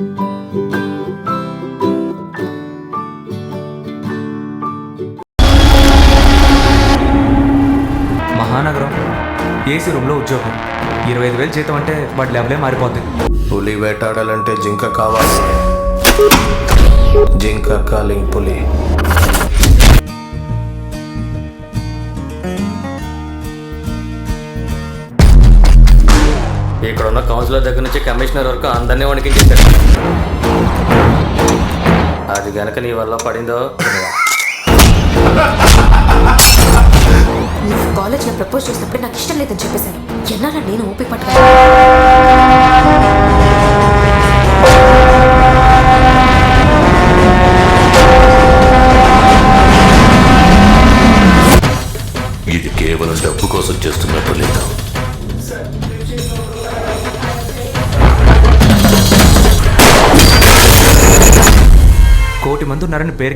మహానగరం. ఏసీ రూమ్లో ఉద్యోగం. ఇరవై ఐదు వేలు జీతం అంటే వాటి లెవలే మారిపోద్ది. పులి వేటాడాలంటే జింక కావాలి. జింక కాలింగ్ పులి? ఇక్కడ ఉన్న కౌన్సిలర్ దగ్గర నుంచి కమిషనర్ వరకు అందరినీ వణికించేశారు అది గనక నీ వల్ల పడిందో? నువ్వు కాలేజ్లో ప్రపోజ్ చేసినప్పుడు నాకు ఇష్టం లేదని చెప్పేశాను. ఎన్నాళ్ళ నేను ఊపి పట్టుకో ఇది కేవలం డబ్బు కోసం చేస్తున్నట్టు లేదు? మంది ఉన్నారని పేరు